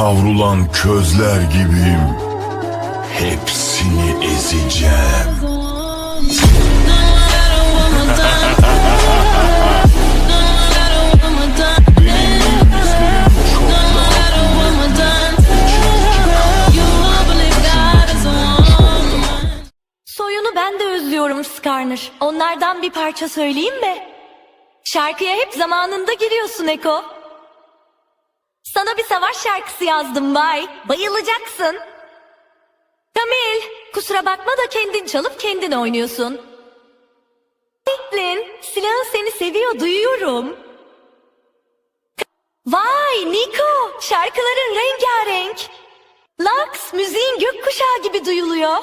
Kavrulan közler gibiyim. Hepsini ezeceğim. Soyunu ben de özlüyorum Skarner. Onlardan bir parça söyleyeyim mi? Şarkıya hep zamanında giriyorsun Eko. Savaş şarkısı yazdım Bay. Bayılacaksın. Kamil, kusura bakma da kendin çalıp kendin oynuyorsun. Caitlin, silahın seni seviyor duyuyorum. Vay Niko, şarkıların rengarenk. Lux, müziğin gökkuşağı gibi duyuluyor.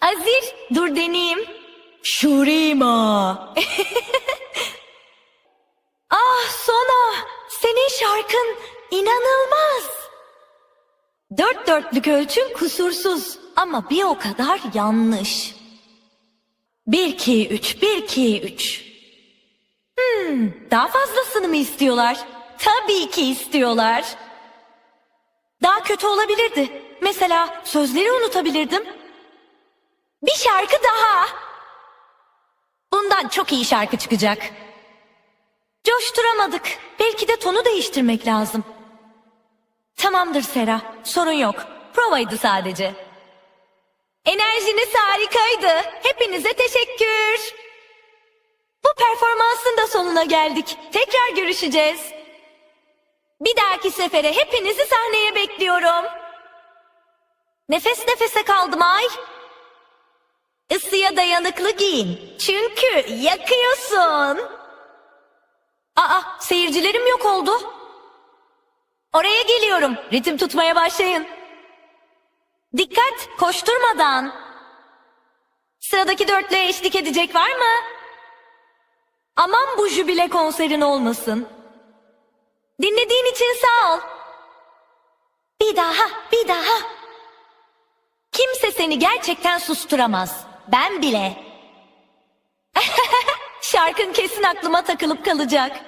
Azir, dur deneyeyim. Şurima. ah Sona, senin şarkın inanılmaz. Dört dörtlük ölçün kusursuz ama bir o kadar yanlış. Bir iki üç, bir iki üç. Hmm, daha fazlasını mı istiyorlar? Tabii ki istiyorlar. Daha kötü olabilirdi. Mesela sözleri unutabilirdim. Bir şarkı daha. Bundan çok iyi şarkı çıkacak. Coşturamadık. Belki de tonu değiştirmek lazım. Tamamdır Sera. Sorun yok. Provaydı sadece. Enerjiniz harikaydı. Hepinize teşekkür. Bu performansın da sonuna geldik. Tekrar görüşeceğiz. Bir dahaki sefere hepinizi sahneye bekliyorum. Nefes nefese kaldım ay. Isıya dayanıklı giyin. Çünkü yakıyorsun. Aa, seyircilerim yok oldu. Oraya geliyorum. Ritim tutmaya başlayın. Dikkat, koşturmadan. Sıradaki dörtlüğe eşlik edecek var mı? Aman bu jübile konserin olmasın. Dinlediğin için sağ ol. Bir daha, bir daha. Kimse seni gerçekten susturamaz. Ben bile. Şarkın kesin aklıma takılıp kalacak.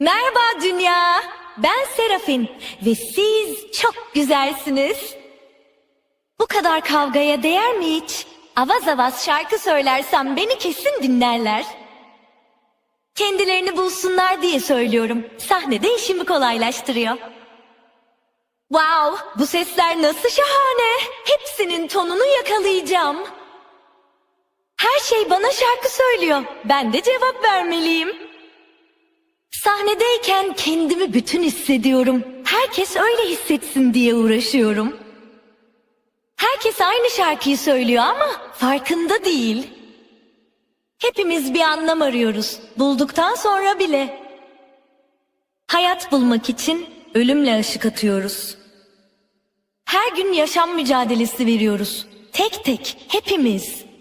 Merhaba dünya. Ben Serafin ve siz çok güzelsiniz. Bu kadar kavgaya değer mi hiç? Avaz avaz şarkı söylersem beni kesin dinlerler. Kendilerini bulsunlar diye söylüyorum. Sahnede işimi kolaylaştırıyor. Wow, bu sesler nasıl şahane. Hepsinin tonunu yakalayacağım. Şey bana şarkı söylüyor. Ben de cevap vermeliyim. Sahnedeyken kendimi bütün hissediyorum. Herkes öyle hissetsin diye uğraşıyorum. Herkes aynı şarkıyı söylüyor ama farkında değil. Hepimiz bir anlam arıyoruz. Bulduktan sonra bile. Hayat bulmak için ölümle ışık atıyoruz. Her gün yaşam mücadelesi veriyoruz. Tek tek hepimiz.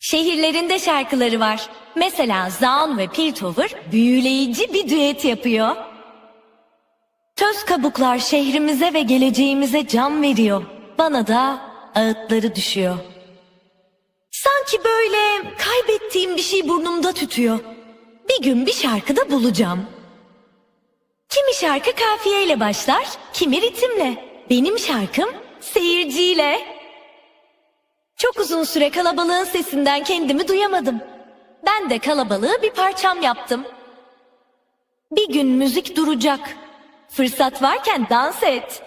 Şehirlerinde şarkıları var. Mesela Zaun ve Piltover büyüleyici bir düet yapıyor. Töz kabuklar şehrimize ve geleceğimize can veriyor. Bana da ağıtları düşüyor. Sanki böyle kaybettiğim bir şey burnumda tütüyor. Bir gün bir şarkıda bulacağım. Kimi şarkı kafiyeyle başlar, kimi ritimle. Benim şarkım seyirciyle. Çok uzun süre kalabalığın sesinden kendimi duyamadım. Ben de kalabalığı bir parçam yaptım. Bir gün müzik duracak. Fırsat varken dans et.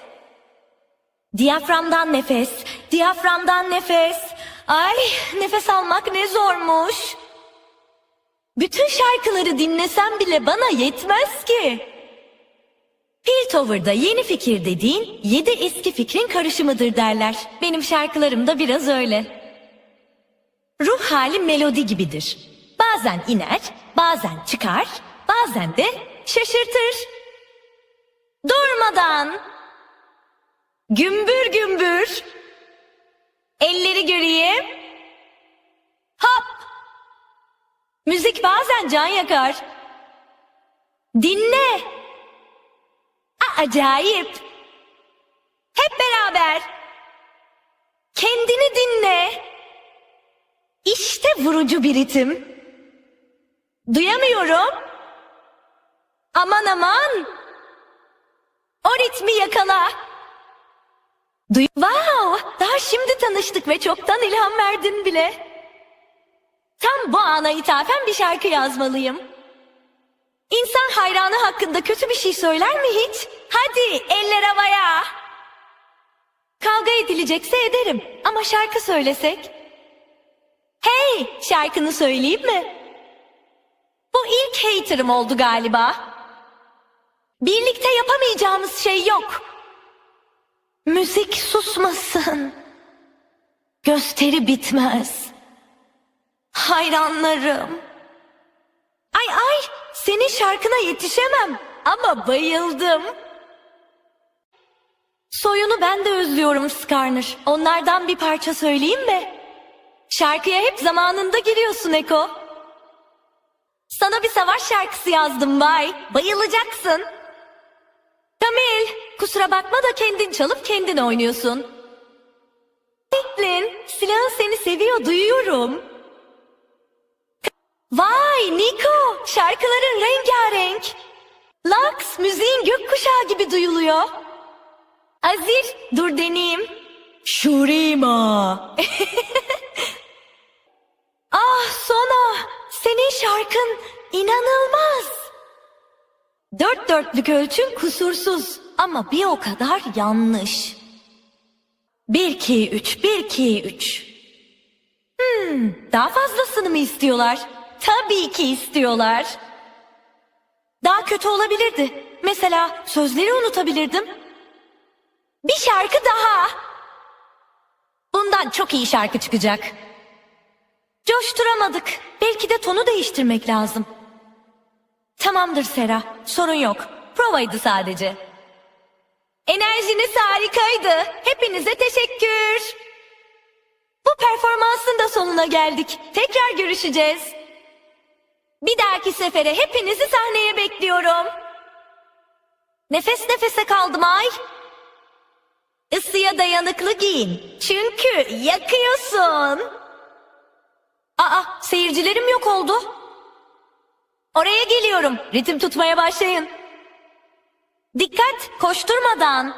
Diyaframdan nefes, diyaframdan nefes. Ay, nefes almak ne zormuş. Bütün şarkıları dinlesem bile bana yetmez ki. Piltover'da yeni fikir dediğin yedi eski fikrin karışımıdır derler. Benim şarkılarım da biraz öyle. Ruh hali melodi gibidir. Bazen iner, bazen çıkar, bazen de şaşırtır. Durmadan. Gümbür gümbür. Elleri göreyim. Hop. Müzik bazen can yakar. Dinle. Acayip. Hep beraber. Kendini dinle. İşte vurucu bir ritim. Duyamıyorum. Aman aman. ritmi yakala. Duy wow, daha şimdi tanıştık ve çoktan ilham verdin bile. Tam bu ana ithafen bir şarkı yazmalıyım. İnsan hayranı hakkında kötü bir şey söyler mi hiç? Hadi eller havaya. Kavga edilecekse ederim ama şarkı söylesek. Hey şarkını söyleyeyim mi? Bu ilk haterım oldu galiba. Birlikte yapamayacağımız şey yok. Müzik susmasın. Gösteri bitmez. Hayranlarım. Ay ay senin şarkına yetişemem ama bayıldım. Soyunu ben de özlüyorum Skarner. Onlardan bir parça söyleyeyim mi? Şarkıya hep zamanında giriyorsun Eko. Sana bir savaş şarkısı yazdım Bay. Bayılacaksın. Kamil, kusura bakma da kendin çalıp kendin oynuyorsun. Caitlin, silahın seni seviyor duyuyorum. Vay Niko, şarkıların rengarenk. Lux, müziğin gökkuşağı gibi duyuluyor. Azir, dur deneyeyim. Şurima. ah Sona, senin şarkın inanılmaz. Dört dörtlük ölçün kusursuz ama bir o kadar yanlış. Bir iki üç, bir iki üç. Hmm, daha fazlasını mı istiyorlar? Tabii ki istiyorlar. Daha kötü olabilirdi. Mesela sözleri unutabilirdim. Bir şarkı daha. Bundan çok iyi şarkı çıkacak. Coşturamadık. Belki de tonu değiştirmek lazım. Tamamdır Sera, sorun yok. Provaydı sadece. Enerjiniz harikaydı. Hepinize teşekkür. Bu performansın da sonuna geldik. Tekrar görüşeceğiz. Bir dahaki sefere hepinizi sahneye bekliyorum. Nefes nefese kaldım ay. Isıya dayanıklı giyin. Çünkü yakıyorsun. Aa, seyircilerim yok oldu. Oraya geliyorum. Ritim tutmaya başlayın. Dikkat, koşturmadan.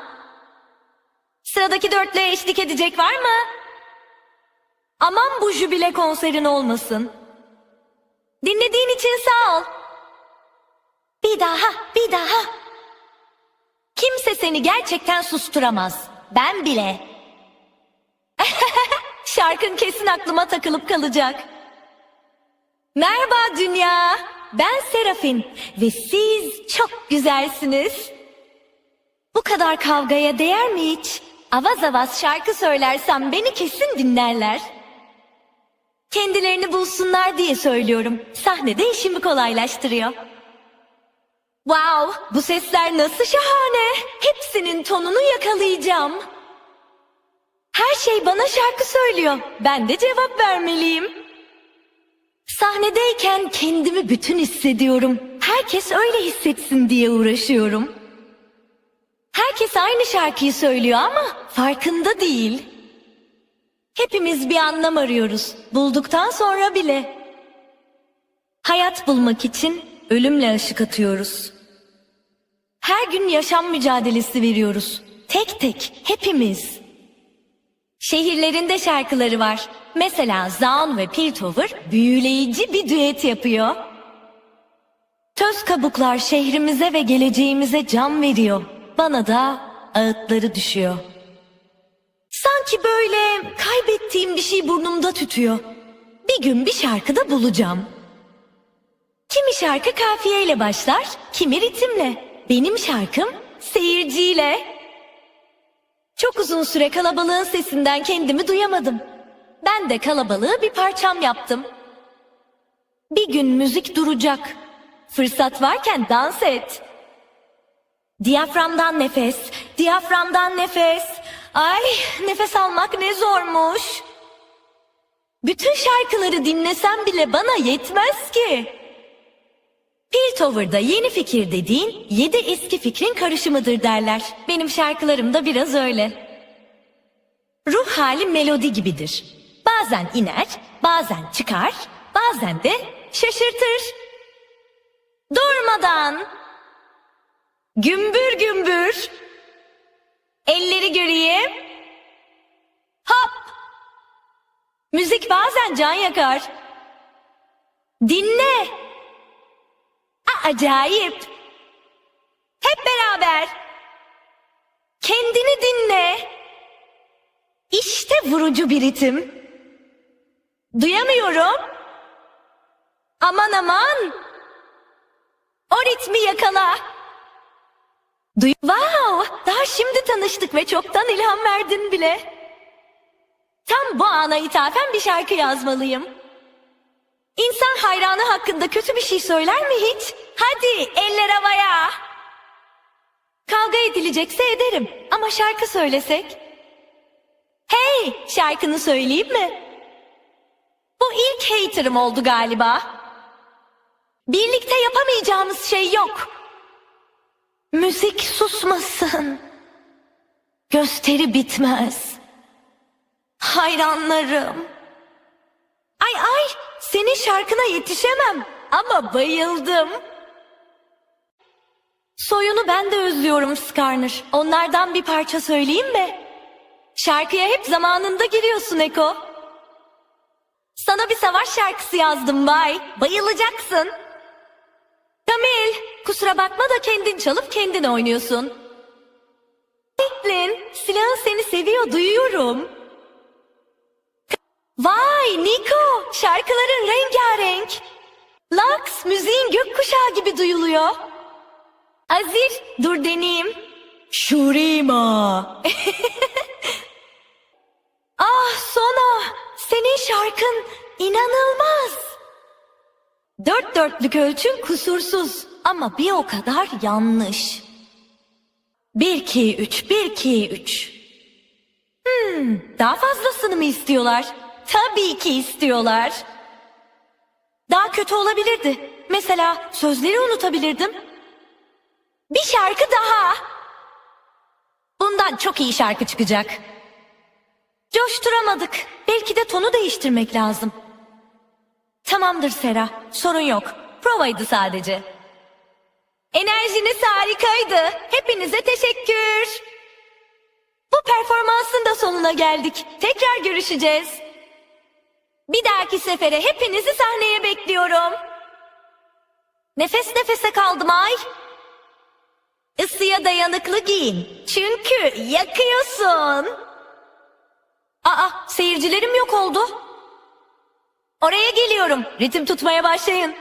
Sıradaki dörtlüğe eşlik edecek var mı? Aman bu jübile konserin olmasın. Dinlediğin için sağ ol. Bir daha, bir daha. Kimse seni gerçekten susturamaz. Ben bile. Şarkın kesin aklıma takılıp kalacak. Merhaba dünya. Ben Serafin ve siz çok güzelsiniz. Bu kadar kavgaya değer mi hiç? Avaz avaz şarkı söylersem beni kesin dinlerler. Kendilerini bulsunlar diye söylüyorum. Sahnede işimi kolaylaştırıyor. Wow, bu sesler nasıl şahane. Hepsinin tonunu yakalayacağım. Her şey bana şarkı söylüyor. Ben de cevap vermeliyim. Sahnedeyken kendimi bütün hissediyorum. Herkes öyle hissetsin diye uğraşıyorum. Herkes aynı şarkıyı söylüyor ama farkında değil. Hepimiz bir anlam arıyoruz. Bulduktan sonra bile. Hayat bulmak için ölümle ışık atıyoruz. Her gün yaşam mücadelesi veriyoruz. Tek tek hepimiz. Şehirlerinde şarkıları var. Mesela Zaun ve Piltover büyüleyici bir düet yapıyor. Töz kabuklar şehrimize ve geleceğimize can veriyor. Bana da ağıtları düşüyor. Sanki böyle kaybettiğim bir şey burnumda tütüyor. Bir gün bir şarkıda bulacağım. Kimi şarkı kafiyeyle başlar, kimi ritimle. Benim şarkım seyirciyle. Çok uzun süre kalabalığın sesinden kendimi duyamadım. Ben de kalabalığı bir parçam yaptım. Bir gün müzik duracak. Fırsat varken dans et. Diyaframdan nefes, diyaframdan nefes. Ay, nefes almak ne zormuş. Bütün şarkıları dinlesem bile bana yetmez ki. Piltover'da yeni fikir dediğin yedi eski fikrin karışımıdır derler. Benim şarkılarım da biraz öyle. Ruh hali melodi gibidir. Bazen iner, bazen çıkar, bazen de şaşırtır. Durmadan. Gümbür gümbür. Elleri göreyim. Hop. Müzik bazen can yakar. Dinle. Acayip. Hep beraber. Kendini dinle. İşte vurucu bir ritim. Duyamıyorum. Aman aman. O ritmi yakala. Duy wow, daha şimdi tanıştık ve çoktan ilham verdin bile. Tam bu ana ithafen bir şarkı yazmalıyım. İnsan hayranı hakkında kötü bir şey söyler mi hiç? Hadi eller havaya. Kavga edilecekse ederim ama şarkı söylesek. Hey şarkını söyleyeyim mi? Bu ilk haterım oldu galiba. Birlikte yapamayacağımız şey yok. Müzik susmasın. Gösteri bitmez. Hayranlarım. Senin şarkına yetişemem ama bayıldım. Soyunu ben de özlüyorum Skarner. Onlardan bir parça söyleyeyim mi? Şarkıya hep zamanında giriyorsun Eko. Sana bir savaş şarkısı yazdım Bay. Bayılacaksın. Kamil, kusura bakma da kendin çalıp kendin oynuyorsun. Caitlin, silahın seni seviyor duyuyorum. Vay Niko, şarkıların rengarenk. Lux, müziğin gökkuşağı gibi duyuluyor. Azir, dur deneyeyim. Şurima. ah Sona, senin şarkın inanılmaz. Dört dörtlük ölçüm kusursuz ama bir o kadar yanlış. Bir iki üç, bir iki üç. Hmm, daha fazlasını mı istiyorlar? Tabii ki istiyorlar. Daha kötü olabilirdi. Mesela sözleri unutabilirdim. Bir şarkı daha. Bundan çok iyi şarkı çıkacak. Coşturamadık. Belki de tonu değiştirmek lazım. Tamamdır Sera, sorun yok. Provaydı sadece. Enerjiniz harikaydı. Hepinize teşekkür. Bu performansın da sonuna geldik. Tekrar görüşeceğiz. Bir dahaki sefere hepinizi sahneye bekliyorum. Nefes nefese kaldım ay. Isıya dayanıklı giyin. Çünkü yakıyorsun. Aa, seyircilerim yok oldu. Oraya geliyorum. Ritim tutmaya başlayın.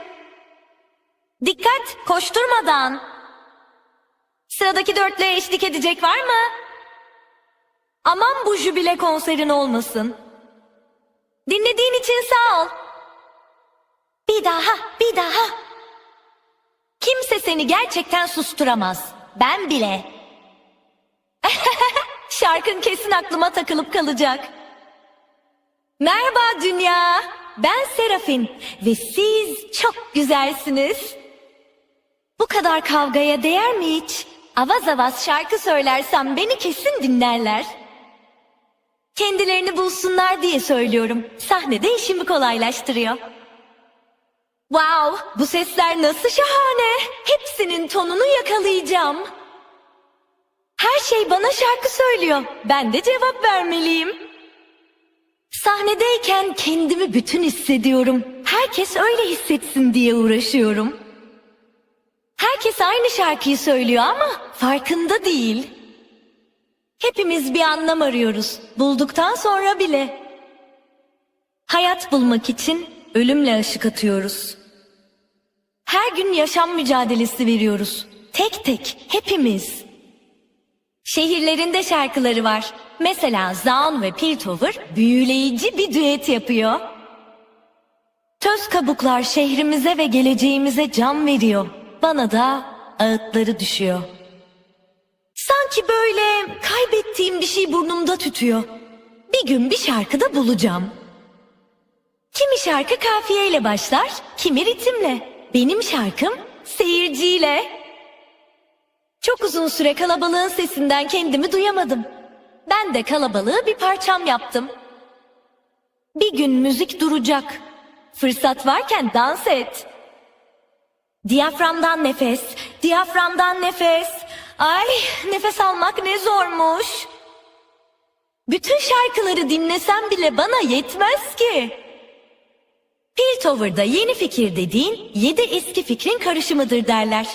Dikkat, koşturmadan. Sıradaki dörtlüğe eşlik edecek var mı? Aman bu jübile konserin olmasın. Dinlediğin için sağ ol. Bir daha, bir daha. Kimse seni gerçekten susturamaz. Ben bile. Şarkın kesin aklıma takılıp kalacak. Merhaba dünya. Ben Serafin ve siz çok güzelsiniz. Bu kadar kavgaya değer mi hiç? Avaz avaz şarkı söylersem beni kesin dinlerler. Kendilerini bulsunlar diye söylüyorum. Sahnede işimi kolaylaştırıyor. Wow, bu sesler nasıl şahane. Hepsinin tonunu yakalayacağım. Her şey bana şarkı söylüyor. Ben de cevap vermeliyim. Sahnedeyken kendimi bütün hissediyorum. Herkes öyle hissetsin diye uğraşıyorum. Herkes aynı şarkıyı söylüyor ama farkında değil. Hepimiz bir anlam arıyoruz. Bulduktan sonra bile. Hayat bulmak için ölümle ışık atıyoruz. Her gün yaşam mücadelesi veriyoruz. Tek tek hepimiz. Şehirlerinde şarkıları var. Mesela Zaun ve Piltover büyüleyici bir düet yapıyor. Töz kabuklar şehrimize ve geleceğimize can veriyor. Bana da ağıtları düşüyor. Sanki böyle kaybettiğim bir şey burnumda tütüyor. Bir gün bir şarkıda bulacağım. Kimi şarkı kafiyeyle başlar, kimi ritimle. Benim şarkım seyirciyle. Çok uzun süre kalabalığın sesinden kendimi duyamadım. Ben de kalabalığı bir parçam yaptım. Bir gün müzik duracak. Fırsat varken dans et. Diyaframdan nefes, diyaframdan nefes. Ay, nefes almak ne zormuş. Bütün şarkıları dinlesem bile bana yetmez ki. Piltover'da yeni fikir dediğin yedi eski fikrin karışımıdır derler.